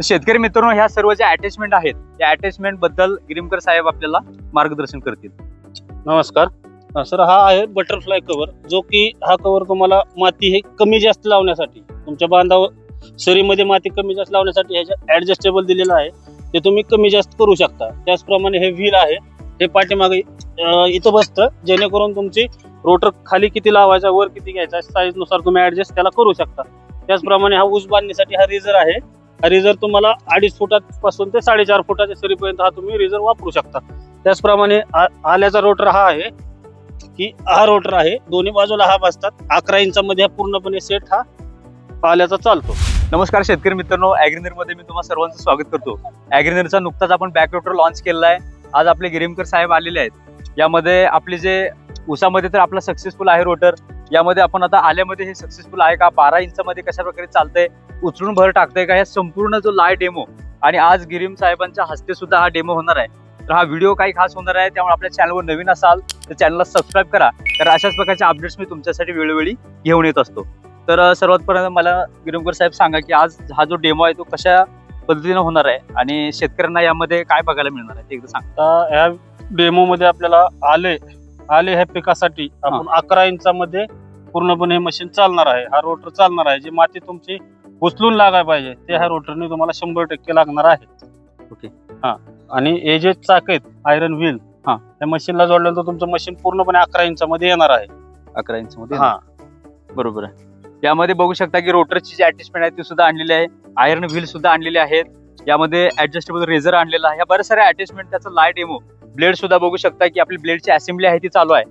तर शेतकरी मित्रांनो ह्या सर्व ज्या अटॅचमेंट आहेत त्या अटॅचमेंटबद्दल गिरीमकर साहेब आपल्याला मार्गदर्शन करतील. नमस्कार. सर हा आहे बटरफ्लाय कव्हर जो की हा कव्हर तुम्हाला माती हे कमी जास्त लावण्यासाठी तुमच्या बांधावर सरीमध्ये माती कमी जास्त लावण्यासाठी ह्याच्या ऍडजस्टेबल दिलेलं आहे. ते तुम्ही कमी जास्त करू शकता. त्याचप्रमाणे हे व्हील आहे हे पाठीमागे इथं बसतं. जेणेकरून तुमची रोटर खाली किती लावायचा वर किती घ्यायचा साईजनुसार तुम्ही ॲडजस्ट त्याला करू शकता. त्याचप्रमाणे हा ऊस बांधण्यासाठी हा रेझर आहे. रिझर तुम्हाला अडीच फुटापासून ते साडेचार फुटाच्या सरीपर्यंत हा तुम्ही रिझर वापरू शकता. त्याचप्रमाणे आ- आल्याचा रोटर हा आहे की हा रोटर आहे दोन्ही बाजूला हा बसतात. अकरा इंचामध्ये हा पूर्णपणे सेट हा आल्याचा चालतो. नमस्कार शेतकरी मित्रांनो अॅग्रिनरमध्ये मी तुम्हाला सर्वांचं स्वागत करतो. अॅग्रिनरचा नुकताच आपण बॅक रोटर लॉन्च केलेला आहे. आज आपले गिरीमकर साहेब आलेले आहेत. यामध्ये आपले जे उसामध्ये तर आपला सक्सेसफुल आहे रोटर यामध्ये आपण आता आल्यामध्ये हे सक्सेसफुल आहे का? बारा इंचामध्ये कशा प्रकारे चालतंय? उचलून भर टाकतंय का? हे संपूर्ण जो लाय डेमो आणि आज गिरीम साहेबांच्या हस्ते सुद्धा हा डेमो होणार आहे. तर हा व्हिडिओ काही खास होणार आहे त्यामुळे आपल्या चॅनलवर नवीन असाल तर चॅनलला सबस्क्राईब करा. तर अशाच प्रकारचे अपडेट्स मी तुमच्यासाठी वेळोवेळी घेऊन येत असतो. तर सर्वात पर्यंत मला गिरमकर साहेब सांगा की आज हा जो डेमो आहे तो कशा पद्धतीने होणार आहे? आणि शेतकऱ्यांना यामध्ये काय बघायला मिळणार आहे ते एकदा सांगा. या डेमोमध्ये आपल्याला आले आले ह्या पिकासाठी आपण अकरा इंचामध्ये पूर्णपणे हे मशीन चालणार आहे. हा रोटर चालणार आहे. जी माती तुमची उचलून लागायला पाहिजे ते ह्या रोटरने तुम्हाला शंभर टक्के लागणार आहे. ओके. हा. आणि हे जे चाक आहेत आयरन व्हील हा. त्या मशीनला जोडल्यानंतर तुमचं मशीन पूर्णपणे अकरा इंचामध्ये येणार आहे. अकरा इंच मध्ये हा. बरोबर आहे. यामध्ये बघू शकता की रोटरची जी अटॅचमेंट आहे ती सुद्धा आणलेली आहे. आयर्न व्हील सुद्धा आणलेले आहेत. यामध्ये ऍडजस्टेबल रेझर आणलेला आहे. या बऱ्याच साऱ्या अटॅचमेंट त्याचं लाय डेमो ब्लेड सुद्धा बघू शकता की आपली ब्लेडची असेंब्ली आहे ती चालू आहे.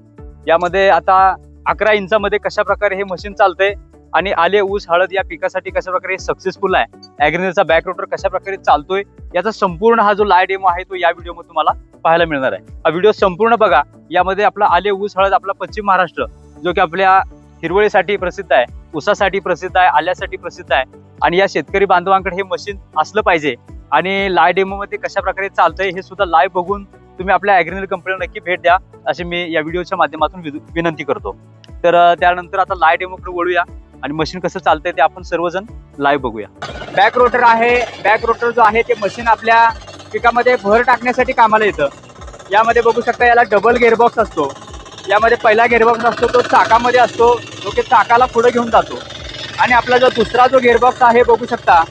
यामध्ये आता अकरा इंचामध्ये कशा प्रकारे हे मशीन चालतंय आणि आले ऊस हळद या पिकासाठी कशा प्रकारे सक्सेसफुल आहे? अॅग्रिनरचा बॅक रोटर कशा प्रकारे चालतोय? याचा संपूर्ण हा जो लाय डेमो आहे तो या व्हिडिओमध्ये तुम्हाला पाहायला मिळणार आहे. हा व्हिडिओ संपूर्ण बघा. यामध्ये आपला आले ऊस हळद आपला पश्चिम महाराष्ट्र जो की आपल्या हिरवळीसाठी प्रसिद्ध आहे ऊसासाठी प्रसिद्ध आहे आल्यासाठी प्रसिद्ध आहे आणि या शेतकरी बांधवांकडे हे मशीन असलं पाहिजे आणि लाय डेमो मध्ये कशा प्रकारे चालतंय हे सुद्धा लाय बघून तुम्ही आपल्या ॲग्रिनल कंपनीला नक्की भेट द्या अशी मी या व्हिडिओच्या माध्यमातून विनंती करतो. तर त्यानंतर आता लाय डेमोकडे वळूया आणि मशीन कसं चालतंय ते आपण सर्वजण लाईव्ह बघूया. बॅक रोटर आहे बॅक रोटर जो आहे ते मशीन आपल्या पिकामध्ये भर टाकण्यासाठी कामाला येतं. यामध्ये बघू शकता याला डबल गेअरबॉक्स असतो. यामध्ये पहिला गेअरबॉक्स असतो तो चाकामध्ये असतो जो की चाकाला पुढे घेऊन जातो. आणि आपला जो दुसरा जो गेअरबॉक्स आहे बघू शकता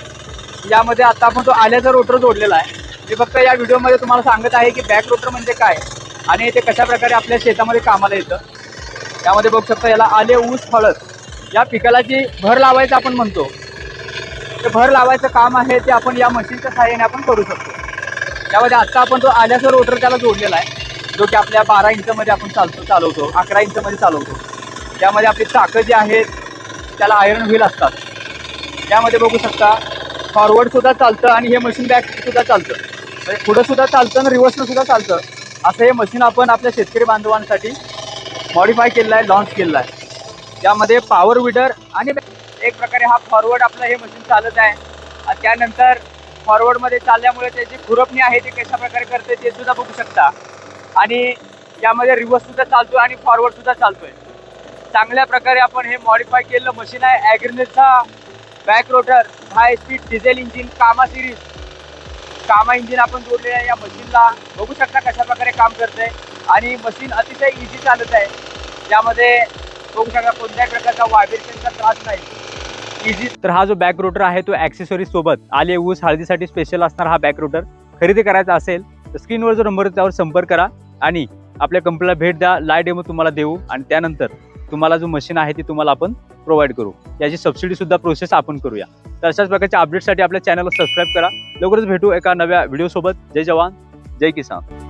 यामध्ये आता आपण तो आल्याचा रोटर जोडलेला आहे. मी फक्त या व्हिडिओमध्ये तुम्हाला सांगत आहे की बॅक रोटर म्हणजे काय? आणि ते कशा प्रकारे आपल्या शेतामध्ये कामाला येतं? त्यामध्ये बघू शकता याला आले ऊस हळद या पिकाला जी भर लावायचं आपण म्हणतो ते भर लावायचं काम आहे ते आपण या मशीनच्या सहाय्याने आपण करू शकतो. त्यामध्ये आत्ता आपण तो आल्याचा रोटर त्याला जोडलेला आहे जो की आपल्या बारा इंचमध्ये आपण चालतो चालवतो अकरा इंचमध्ये चालवतो. त्यामध्ये आपली चाकं जी आहेत त्याला आयरन व्हील असतात. त्यामध्ये बघू शकता फॉरवर्डसुद्धा चालतं आणि हे मशीन बॅकसुद्धा चालतं. पुढं सुद्धा चालतं आणि रिव्हर्सनं सुद्धा चालतं. असं हे मशीन आपण आपल्या शेतकरी बांधवांसाठी मॉडिफाय केलेलं आहे लॉन्च केलेलं आहे. त्यामध्ये पॉवर विडर आणि एक प्रकारे हा फॉरवर्ड आपलं हे मशीन चालत आहे. त्यानंतर फॉरवर्डमध्ये चालल्यामुळे त्याची खुरपणी आहे ती कशा प्रकारे करते ते सुद्धा बघू शकता. आणि यामध्ये रिव्हर्ससुद्धा चालतो आहे आणि फॉरवर्डसुद्धा चालतो आहे चांगल्या प्रकारे आपण हे मॉडिफाय केलेलं मशीन आहे. ॲग्रिनेटचा back rotor high speed diesel engine Kama series Kama engine आपण जोडलेलं आहे या मशीनला बघू शकता कशा प्रकारे काम आहे आणि मशीन अतिशय इझी चालत आहे. यामध्ये बघू शकता कोणत्याही प्रकारचा व्हायब्रेशनचा त्रास नाही. इझी तर हा जो बॅक रोटर आहे तो ॲक्सेसरीज सोबत आले ऊस हळदीसाठी स्पेशल असणार हा बॅक रोटर खरेदी करायचा असेल तर स्क्रीनवर जो नंबर त्यावर संपर्क करा. आणि आपल्या कंपनीला भेट द्या. लाय डेमो तुम्हाला देऊ. आणि त्यानंतर तुम्हाला जो मशीन आहे ती तुम्हाला आपण प्रोव्हाइड करू. याची सबसिडी सुद्धा प्रोसेस आपण करूया. तर अशाच प्रकारच्या अपडेटसाठी आपल्या चॅनलला सबस्क्राईब करा. लवकरच भेटू एका नव्या व्हिडिओ सोबत. जय जवान. जय किसान.